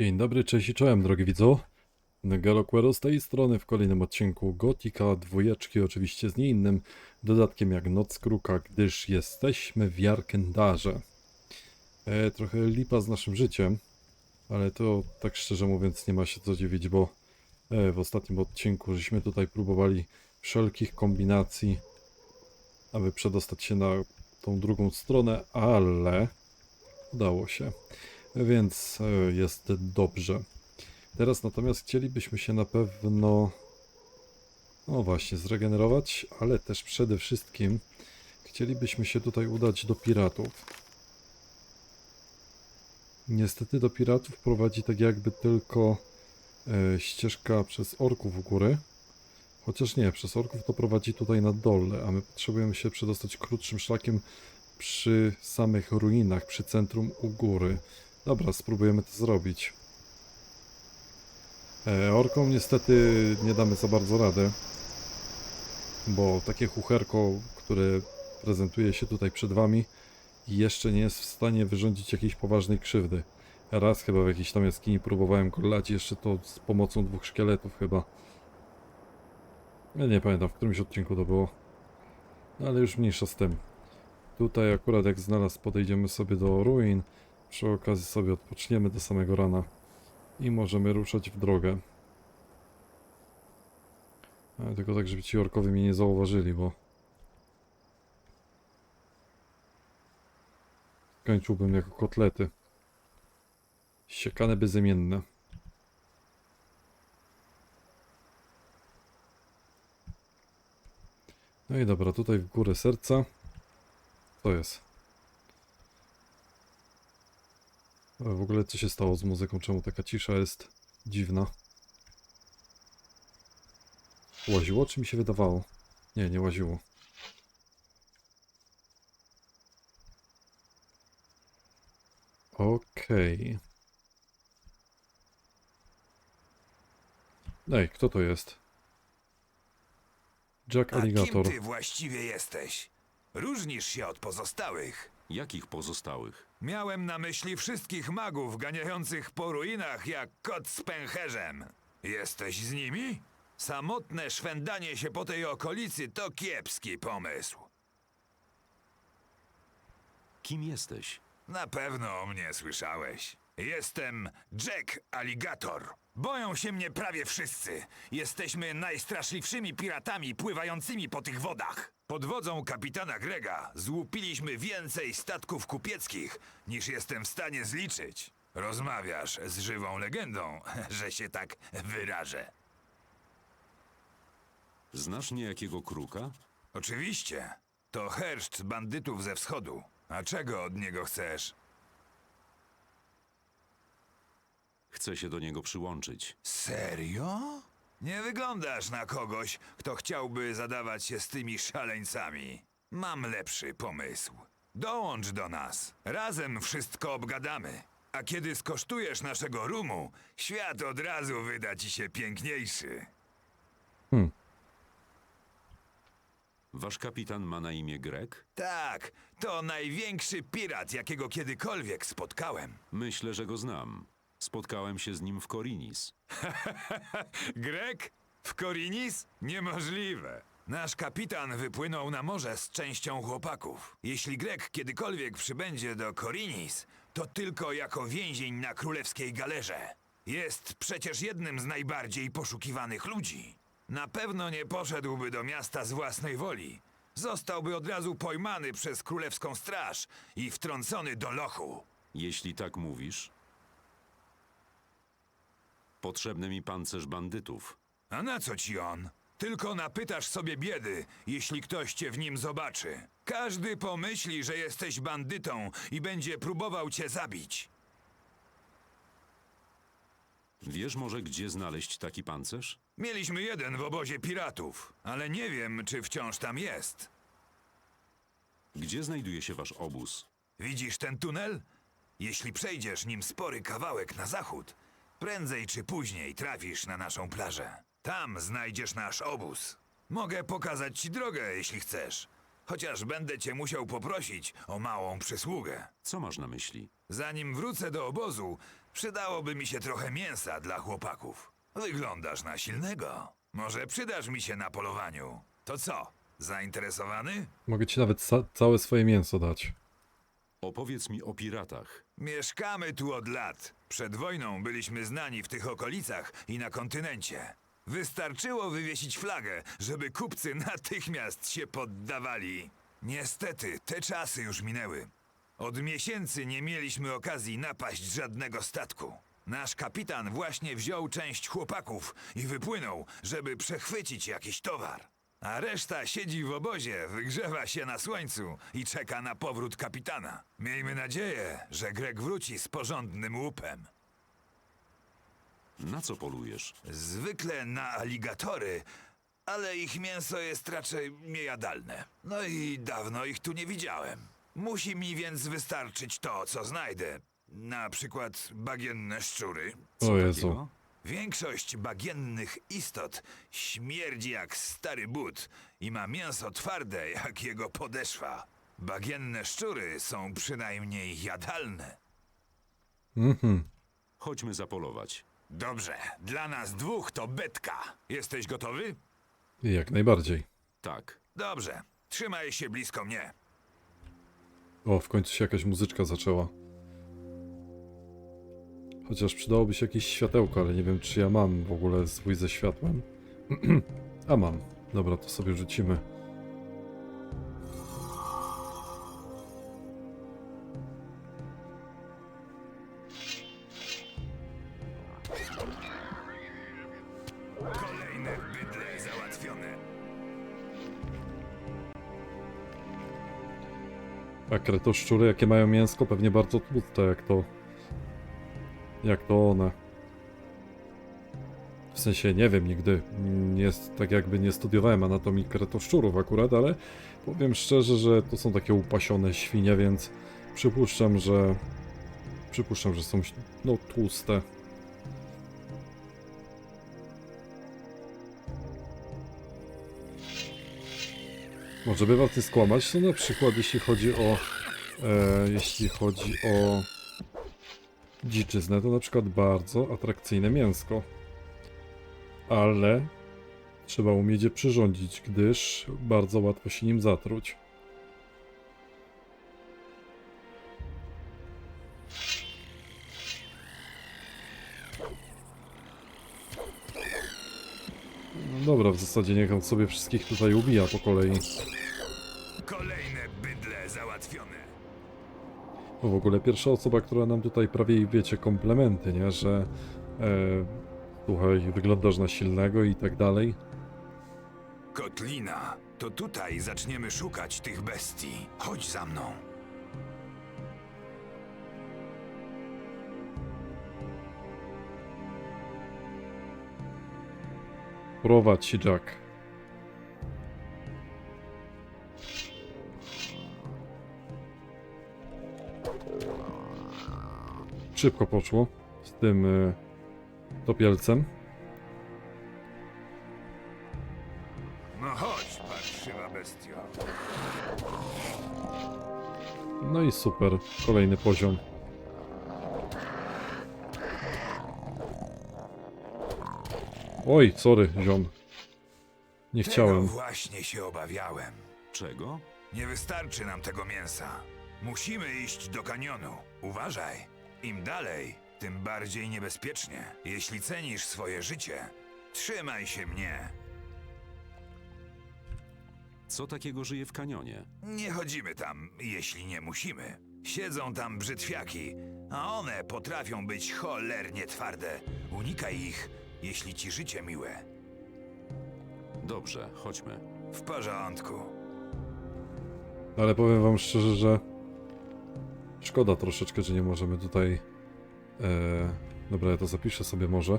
Dzień dobry, cześć i czołem, drogi widzu. Galoquero z tej strony w kolejnym odcinku Gotika dwójeczki, oczywiście z nie innym dodatkiem jak Noc Kruka, gdyż jesteśmy w Jarkendarze. E, trochę lipa z naszym życiem, ale to tak szczerze mówiąc nie ma się co dziwić, bo e, w ostatnim odcinku żeśmy tutaj próbowali wszelkich kombinacji, aby przedostać się na tą drugą stronę, ale udało się więc e, jest dobrze. Teraz natomiast chcielibyśmy się na pewno, no właśnie, zregenerować, ale też przede wszystkim chcielibyśmy się tutaj udać do piratów. Niestety do piratów prowadzi tak jakby tylko e, ścieżka przez orków u góry. Chociaż nie, przez orków to prowadzi tutaj na dole, a my potrzebujemy się przedostać krótszym szlakiem przy samych ruinach, przy centrum u góry. Dobra, spróbujemy to zrobić. E, orkom niestety nie damy za bardzo rady, bo takie chucherko, które prezentuje się tutaj przed wami, jeszcze nie jest w stanie wyrządzić jakiejś poważnej krzywdy. Raz chyba w jakiejś tam jaskini próbowałem go lać, jeszcze to z pomocą dwóch szkieletów chyba. Ja nie pamiętam, w którymś odcinku to było. No, ale już mniejsza z tym. Tutaj akurat jak znalazł podejdziemy sobie do ruin. Przy okazji sobie odpoczniemy do samego rana i możemy ruszać w drogę. Ale tylko tak, żeby ci orkowie mnie nie zauważyli, bo skończyłbym jako kotlety. Siekane bezimienne. No i dobra, tutaj w górę serca. To jest. Ale w ogóle co się stało z muzyką? Czemu taka cisza jest dziwna? Łaziło, czy mi się wydawało? Nie, nie łaziło. Okej. Ej, kto to jest? Jack A Alligator. kim ty właściwie jesteś? Różnisz się od pozostałych. Jakich pozostałych? Miałem na myśli wszystkich magów ganiających po ruinach jak kot z pęcherzem. Jesteś z nimi? Samotne szwendanie się po tej okolicy to kiepski pomysł. Kim jesteś? Na pewno o mnie słyszałeś. Jestem Jack Alligator. Boją się mnie prawie wszyscy. Jesteśmy najstraszliwszymi piratami pływającymi po tych wodach. Pod wodzą kapitana Grega złupiliśmy więcej statków kupieckich, niż jestem w stanie zliczyć. Rozmawiasz z żywą legendą, że się tak wyrażę. Znasz niejakiego kruka? Oczywiście. To herszt bandytów ze wschodu. A czego od niego chcesz? Chcę się do niego przyłączyć. Serio? Nie wyglądasz na kogoś, kto chciałby zadawać się z tymi szaleńcami. Mam lepszy pomysł. Dołącz do nas. Razem wszystko obgadamy. A kiedy skosztujesz naszego rumu, świat od razu wyda ci się piękniejszy. Wasz kapitan ma na imię Greg? Tak, to największy pirat, jakiego kiedykolwiek spotkałem. Myślę, że go znam. Spotkałem się z nim w Korinis. Grek? W Korinis? Niemożliwe. Nasz kapitan wypłynął na morze z częścią chłopaków. Jeśli Grek kiedykolwiek przybędzie do Korinis, to tylko jako więzień na królewskiej galerze. Jest przecież jednym z najbardziej poszukiwanych ludzi. Na pewno nie poszedłby do miasta z własnej woli. Zostałby od razu pojmany przez królewską straż i wtrącony do lochu. Jeśli tak mówisz. Potrzebny mi pancerz bandytów. A na co ci on? Tylko napytasz sobie biedy, jeśli ktoś cię w nim zobaczy. Każdy pomyśli, że jesteś bandytą i będzie próbował cię zabić. Wiesz może, gdzie znaleźć taki pancerz? Mieliśmy jeden w obozie piratów, ale nie wiem, czy wciąż tam jest. Gdzie znajduje się wasz obóz? Widzisz ten tunel? Jeśli przejdziesz nim spory kawałek na zachód, prędzej czy później trafisz na naszą plażę. Tam znajdziesz nasz obóz. Mogę pokazać ci drogę, jeśli chcesz. Chociaż będę cię musiał poprosić o małą przysługę. Co masz na myśli? Zanim wrócę do obozu, przydałoby mi się trochę mięsa dla chłopaków. Wyglądasz na silnego. Może przydasz mi się na polowaniu. To co? Zainteresowany? Mogę ci nawet ca- całe swoje mięso dać. Opowiedz mi o piratach. Mieszkamy tu od lat. Przed wojną byliśmy znani w tych okolicach i na kontynencie. Wystarczyło wywiesić flagę, żeby kupcy natychmiast się poddawali. Niestety, te czasy już minęły. Od miesięcy nie mieliśmy okazji napaść żadnego statku. Nasz kapitan właśnie wziął część chłopaków i wypłynął, żeby przechwycić jakiś towar. A reszta siedzi w obozie, wygrzewa się na słońcu i czeka na powrót kapitana. Miejmy nadzieję, że Greg wróci z porządnym łupem. Na co polujesz? Zwykle na aligatory, ale ich mięso jest raczej niejadalne. No i dawno ich tu nie widziałem. Musi mi więc wystarczyć to, co znajdę. Na przykład bagienne szczury. Co O Jezu. takiego? Większość bagiennych istot śmierdzi jak stary but i ma mięso twarde jak jego podeszwa. Bagienne szczury są przynajmniej jadalne. Mhm. Chodźmy zapolować. Dobrze, dla nas dwóch to betka. Jesteś gotowy? Jak najbardziej. Tak. Dobrze, trzymaj się blisko mnie. O, w końcu się jakaś muzyczka zaczęła. Chociaż przydałoby się jakieś światełko, ale nie wiem czy ja mam w ogóle zwój ze światłem. A mam. Dobra, to sobie rzucimy. Kolejne bydle załatwione. A kretoszczury jakie mają mięsko? Pewnie bardzo tłuste jak to... Jak to one. W sensie nie wiem, nigdy jest tak jakby nie studiowałem anatomii kretoszczurów akurat, ale powiem szczerze, że to są takie upasione świnie, więc przypuszczam, że przypuszczam, że są no tłuste. Może by nie skłamać, to na przykład jeśli chodzi o e, jeśli chodzi o dziczyznę, to na przykład bardzo atrakcyjne mięsko. Ale trzeba umieć je przyrządzić, gdyż bardzo łatwo się nim zatruć. No dobra, w zasadzie niech on sobie wszystkich tutaj ubija po kolei. Kolejne bydle załatwione. Bo w ogóle pierwsza osoba, która nam tutaj prawie, wiecie, komplementy, nie? Że e, słuchaj, wyglądasz na silnego i tak dalej. Kotlina, to tutaj zaczniemy szukać tych bestii. Chodź za mną. Prowadź Jack. Szybko poszło z tym e, topielcem. No chodź, parszywa bestio. No i super, kolejny poziom. Oj, sorry, ziom. Nie Tego chciałem. właśnie się obawiałem. Czego? Nie wystarczy nam tego mięsa. Musimy iść do kanionu. Uważaj. Im dalej, tym bardziej niebezpiecznie. Jeśli cenisz swoje życie, trzymaj się mnie. Co takiego żyje w kanionie? Nie chodzimy tam, jeśli nie musimy. Siedzą tam brzytwiaki, a one potrafią być cholernie twarde. Unikaj ich, jeśli ci życie miłe. Dobrze, chodźmy. W porządku. Ale powiem wam szczerze, że szkoda troszeczkę, że nie możemy tutaj. E, dobra, ja to zapiszę sobie może.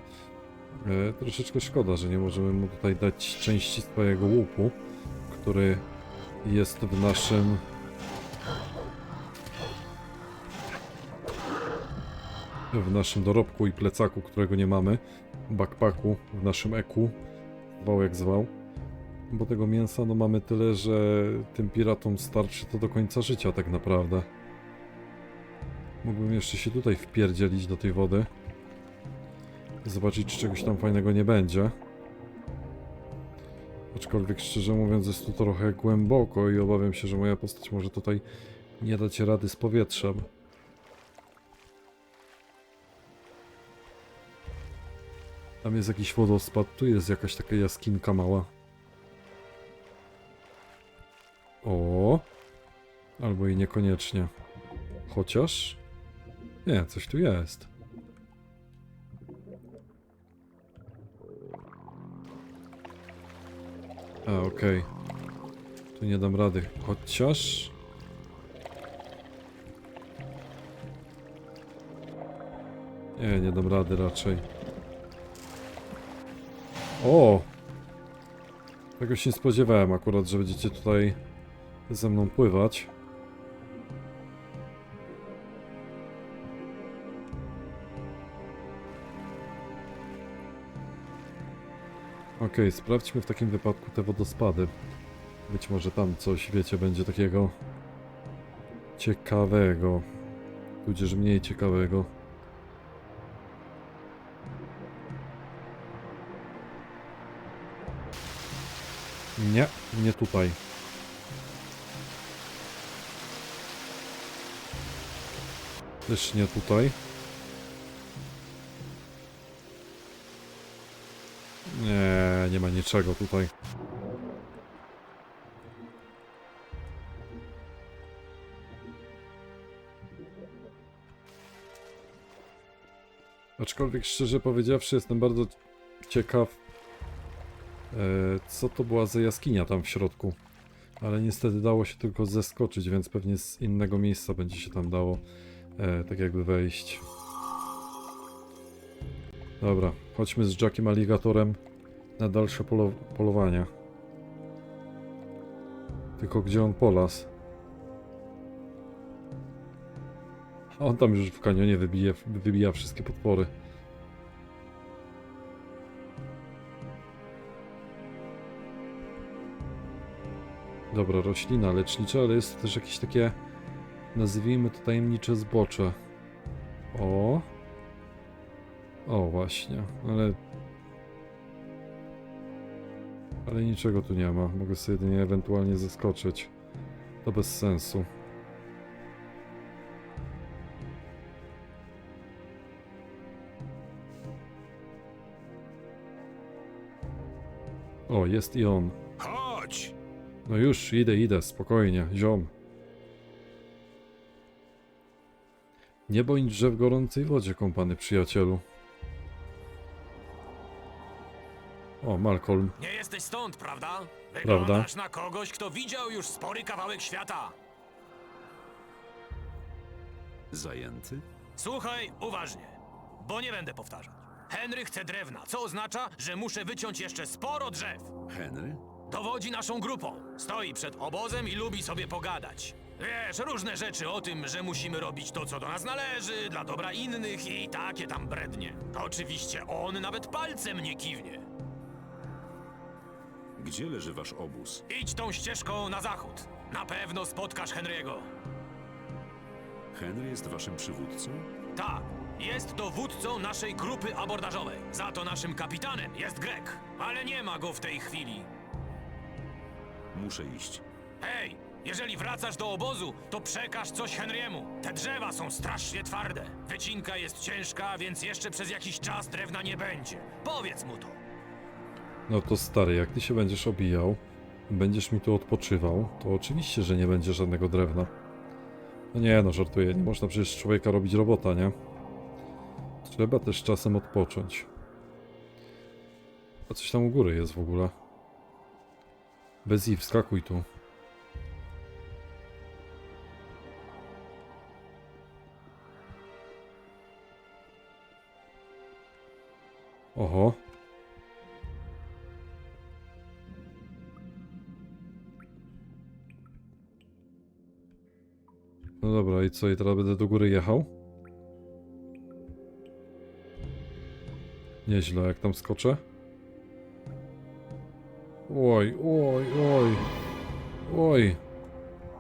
E, troszeczkę szkoda, że nie możemy mu tutaj dać części swojego łupu, który jest w naszym. W naszym dorobku i plecaku, którego nie mamy. Backpacku, w naszym eku. Zwał jak zwał. Bo tego mięsa no mamy tyle, że tym piratom starczy to do końca życia tak naprawdę. Mógłbym jeszcze się tutaj wpierdzielić do tej wody. Zobaczyć, czy czegoś tam fajnego nie będzie. Aczkolwiek szczerze mówiąc jest tu trochę głęboko i obawiam się, że moja postać może tutaj nie dać rady z powietrzem. Tam jest jakiś wodospad, tu jest jakaś taka jaskinka mała. O, albo i niekoniecznie. Chociaż. Nie, coś tu jest. A, okej. Tu nie dam rady. Chociaż. Nie, nie dam rady raczej. O! Tego się nie spodziewałem akurat, że będziecie tutaj ze mną pływać. Sprawdźmy w takim wypadku te wodospady. Być może tam coś, wiecie, będzie takiego ciekawego. Tudzież mniej ciekawego. Nie, nie tutaj. Też nie tutaj. Niczego tutaj. Aczkolwiek szczerze powiedziawszy jestem bardzo ciekaw e, co to była za jaskinia tam w środku. Ale niestety dało się tylko zeskoczyć, więc pewnie z innego miejsca będzie się tam dało e, tak jakby wejść. Dobra, chodźmy z Jackiem Alligatorem na dalsze polo polowania. Tylko gdzie on polas? A on tam już w kanionie wybije, wybija wszystkie potwory. Dobra, roślina lecznicza, ale jest też jakieś takie, nazwijmy to tajemnicze zbocze. O. O, właśnie, ale... Ale niczego tu nie ma, mogę sobie jedynie ewentualnie zaskoczyć. To bez sensu. O, jest i on. Chodź! No już, idę, idę, spokojnie, ziom. Nie bądź że w gorącej wodzie, kompany przyjacielu. O, Malcolm. Nie jesteś stąd, prawda? Prawda. Wyglądasz na kogoś, kto widział już spory kawałek świata. Zajęty? Słuchaj uważnie, bo nie będę powtarzać. Henry chce drewna, co oznacza, że muszę wyciąć jeszcze sporo drzew. Henry? Dowodzi naszą grupą. Stoi przed obozem i lubi sobie pogadać. Wiesz, różne rzeczy o tym, że musimy robić to, co do nas należy, dla dobra innych i takie tam brednie. Oczywiście on nawet palcem nie kiwnie. Gdzie leży wasz obóz? Idź tą ścieżką na zachód. Na pewno spotkasz Henry'ego. Henry jest waszym przywódcą? Tak, jest dowódcą naszej grupy abordażowej. Za to naszym kapitanem jest Grek, ale nie ma go w tej chwili. Muszę iść. Hej, jeżeli wracasz do obozu, to przekaż coś Henry'emu. Te drzewa są strasznie twarde. Wycinka jest ciężka, więc jeszcze przez jakiś czas drewna nie będzie. Powiedz mu to. No to stary, jak ty się będziesz obijał, będziesz mi tu odpoczywał, to oczywiście, że nie będzie żadnego drewna. No nie no, żartuję, nie można przecież człowieka robić robota, nie? Trzeba też czasem odpocząć. A coś tam u góry jest w ogóle. Bez i wskakuj tu. Oho. Dobra, i co, i teraz będę do góry jechał? Nieźle, jak tam skoczę? Oj, oj, oj. Oj.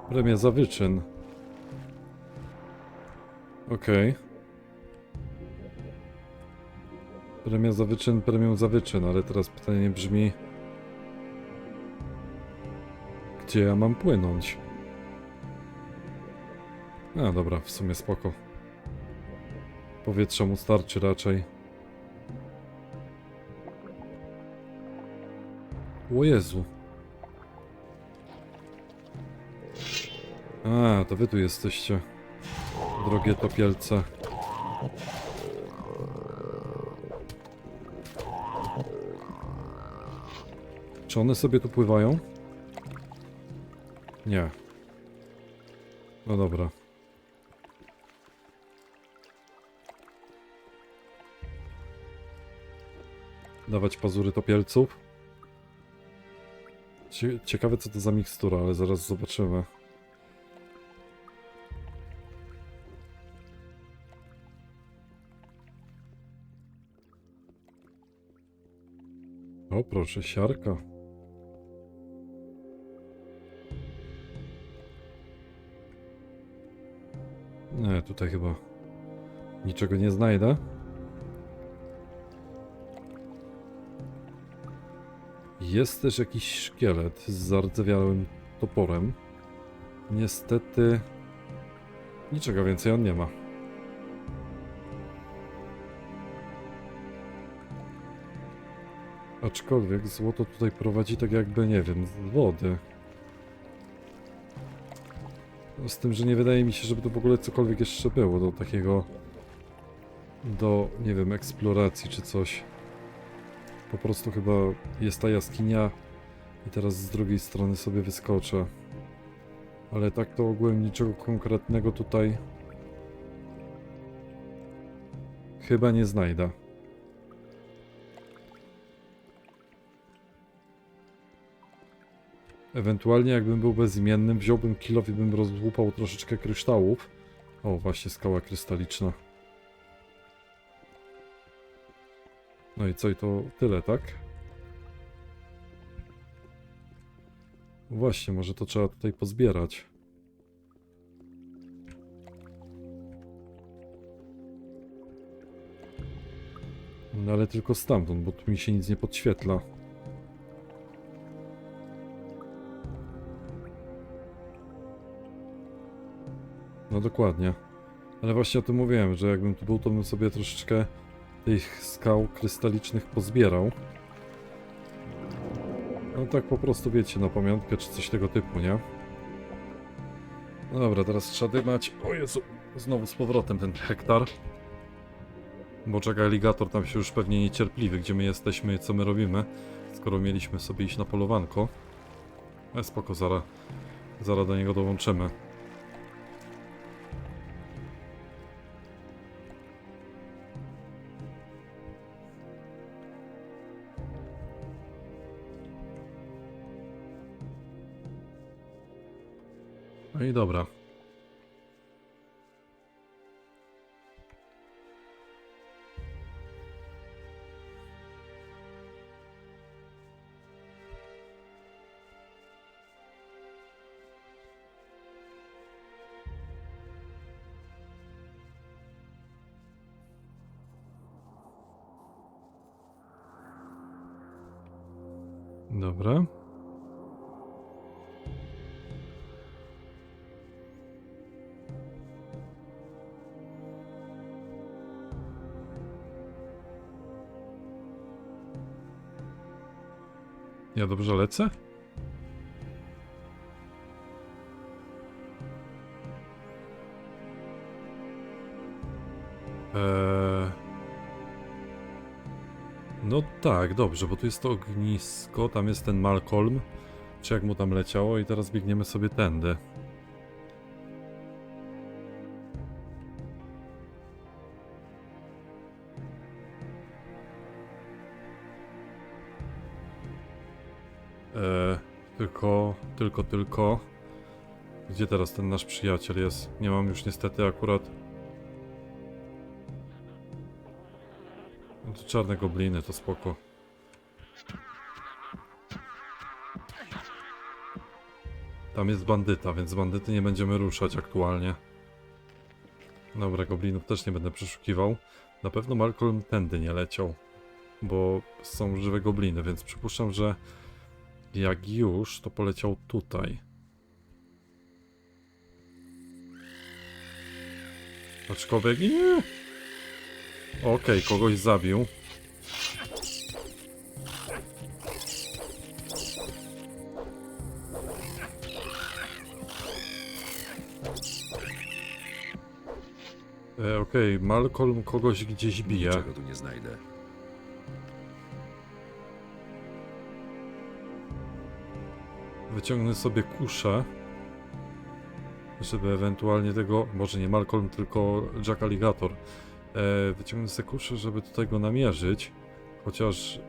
Premia za wyczyn. Okej. Premia za wyczyn, premią za wyczyn, ale teraz pytanie brzmi... Gdzie ja mam płynąć? A, dobra, w sumie spoko. Powietrza mu starczy raczej. O Jezu. A, to wy tu jesteście. Drogie topielce. Czy one sobie tu pływają? Nie. No dobra. Dawać pazury topielców. Cie- Ciekawe co to za mikstura, ale zaraz zobaczymy. O proszę, siarka. Nie, tutaj chyba niczego nie znajdę. Jest też jakiś szkielet z zardzewiałym toporem. Niestety niczego więcej on nie ma. Aczkolwiek złoto tutaj prowadzi tak jakby, nie wiem, z wody. No, Z tym, że nie wydaje mi się, żeby to w ogóle cokolwiek jeszcze było do takiego... Do, nie wiem, eksploracji czy coś. Po prostu chyba jest ta jaskinia i teraz z drugiej strony sobie wyskoczę. Ale tak to ogółem niczego konkretnego tutaj chyba nie znajdę. Ewentualnie jakbym był bezimiennym, wziąłbym kilow i bym rozdłupał troszeczkę kryształów. O, właśnie skała krystaliczna. No i co, i to tyle, tak? Właśnie, może to trzeba tutaj pozbierać. No ale tylko stamtąd, bo tu mi się nic nie podświetla. No dokładnie. Ale właśnie o tym mówiłem, że jakbym tu był, to bym sobie troszeczkę tych skał krystalicznych pozbierał. No tak po prostu wiecie, na pamiątkę czy coś tego typu, nie? Dobra, teraz trzeba dymać. O Jezu, znowu z powrotem ten hektar. Bo czeka aligator tam się już pewnie niecierpliwy, gdzie my jesteśmy i co my robimy, skoro mieliśmy sobie iść na polowanko. Ale spoko, zaraz, zaraz do niego dołączymy. No i dobra. Ja dobrze lecę? Eee... No tak, dobrze, bo tu jest to ognisko, tam jest ten Malcolm, czy jak mu tam leciało i teraz biegniemy sobie tędy. Tylko, tylko. Gdzie teraz ten nasz przyjaciel jest? Nie mam już niestety akurat... To czarne gobliny, to spoko. Tam jest bandyta, więc bandyty nie będziemy ruszać aktualnie. Dobra, goblinów też nie będę przeszukiwał. Na pewno Malcolm tędy nie leciał, bo są żywe gobliny, więc przypuszczam, że jak już, to poleciał tutaj. Aczkolwiek nie. Okej, kogoś zabił. E, Okej, Malcolm kogoś gdzieś bije. Niczego tu nie znajdę. Wyciągnę sobie kuszę, żeby ewentualnie tego, może nie Malcolm, tylko Jack Alligator. E, wyciągnę sobie kuszę, żeby tutaj go namierzyć, chociaż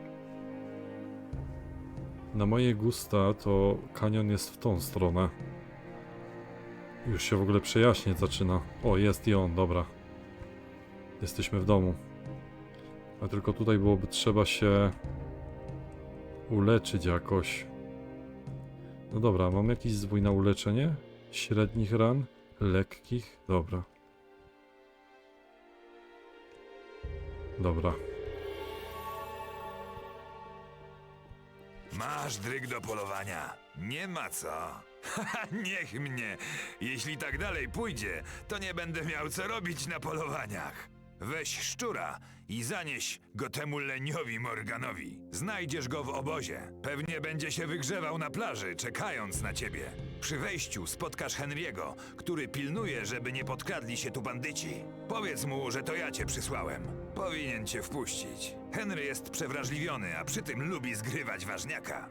na moje gusta to kanion jest w tą stronę. Już się w ogóle przejaśnieć zaczyna. O, jest i on, dobra. Jesteśmy w domu. A tylko tutaj byłoby trzeba się uleczyć jakoś. No dobra, mam jakiś zwój na uleczenie? Średnich ran? Lekkich? Dobra. Dobra. Masz dryg do polowania. Nie ma co. Niech mnie. Jeśli tak dalej pójdzie, to nie będę miał co robić na polowaniach. Weź szczura i zanieś go temu leniowi Morganowi. Znajdziesz go w obozie. Pewnie będzie się wygrzewał na plaży, czekając na ciebie. Przy wejściu spotkasz Henry'ego, który pilnuje, żeby nie podkradli się tu bandyci. Powiedz mu, że to ja cię przysłałem. Powinien cię wpuścić. Henry jest przewrażliwiony, a przy tym lubi zgrywać ważniaka.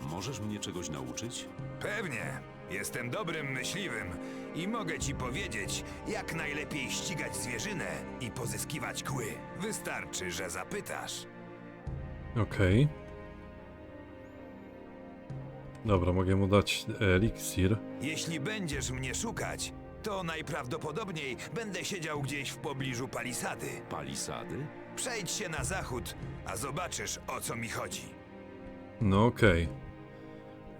Możesz mnie czegoś nauczyć? Pewnie. Jestem dobrym myśliwym i mogę ci powiedzieć, jak najlepiej ścigać zwierzynę i pozyskiwać kły. Wystarczy, że zapytasz. Okej. Dobra, mogę mu dać eliksir. Jeśli będziesz mnie szukać, to najprawdopodobniej będę siedział gdzieś w pobliżu palisady. Palisady? Przejdź się na zachód, a zobaczysz o co mi chodzi. No okej.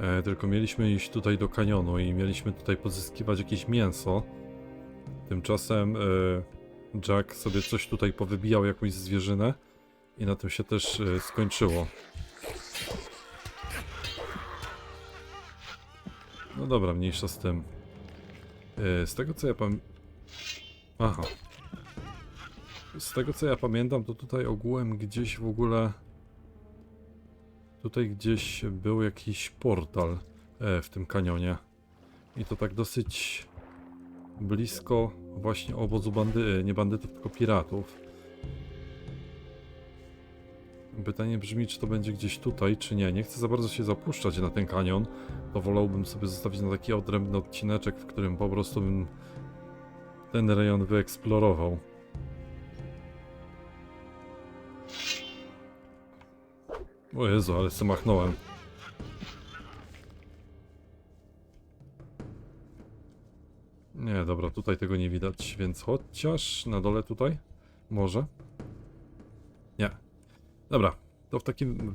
E, Tylko mieliśmy iść tutaj do kanionu i mieliśmy tutaj pozyskiwać jakieś mięso. Tymczasem e, Jack sobie coś tutaj powybijał, jakąś zwierzynę. I na tym się też e, skończyło. No dobra, mniejsza z tym. Z tego co ja pam... Aha. Z tego co ja pamiętam, to tutaj ogółem gdzieś w ogóle... Tutaj gdzieś był jakiś portal e, w tym kanionie. I to tak dosyć blisko właśnie obozu bandy, e, nie bandytów, tylko piratów. Pytanie brzmi, czy to będzie gdzieś tutaj, czy nie. Nie chcę za bardzo się zapuszczać na ten kanion. To wolałbym sobie zostawić na taki odrębny odcineczek, w którym po prostu bym ten rejon wyeksplorował. O Jezu, ale se machnąłem. Nie, dobra, tutaj tego nie widać, więc chociaż na dole tutaj? Może? Nie. Dobra, to w takim...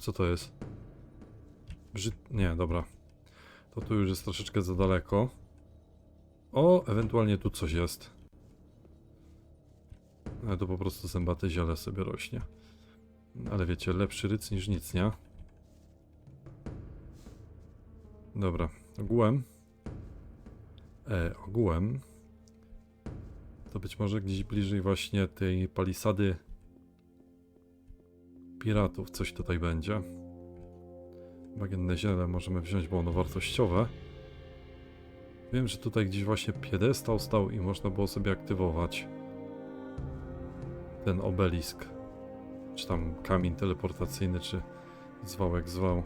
Co to jest? Nie, dobra. To tu już jest troszeczkę za daleko. O, ewentualnie tu coś jest. To po prostu zębate ziele sobie rośnie. Ale wiecie, lepszy ryc niż nic, nie? Dobra, ogółem. E, ogółem. To być może gdzieś bliżej właśnie tej palisady piratów coś tutaj będzie. Bagienne ziele możemy wziąć, bo ono wartościowe. Wiem, że tutaj gdzieś właśnie piedestał stał i można było sobie aktywować ten obelisk. Czy tam kamień teleportacyjny, czy zwał jak zwał.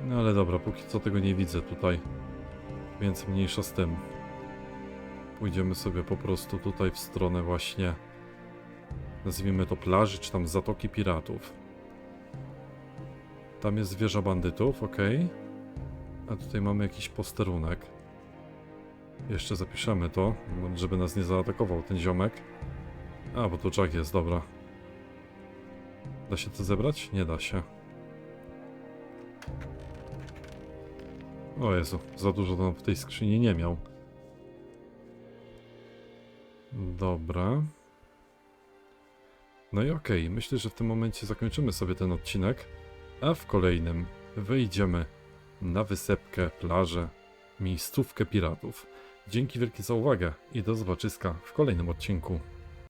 No ale dobra, póki co tego nie widzę tutaj. Więc mniejsza z tym. Pójdziemy sobie po prostu tutaj w stronę właśnie nazwijmy to plaży, czy tam zatoki piratów. Tam jest wieża bandytów, ok. A tutaj mamy jakiś posterunek. Jeszcze zapiszemy to, żeby nas nie zaatakował ten ziomek. A, bo tu czak jest, dobra. Da się to zebrać? Nie da się. O Jezu, za dużo tam w tej skrzyni nie miał. Dobra. No i okej, myślę, że w tym momencie zakończymy sobie ten odcinek, a w kolejnym wyjdziemy na wysepkę, plażę, miejscówkę piratów. Dzięki wielkie za uwagę i do zobaczyska w kolejnym odcinku.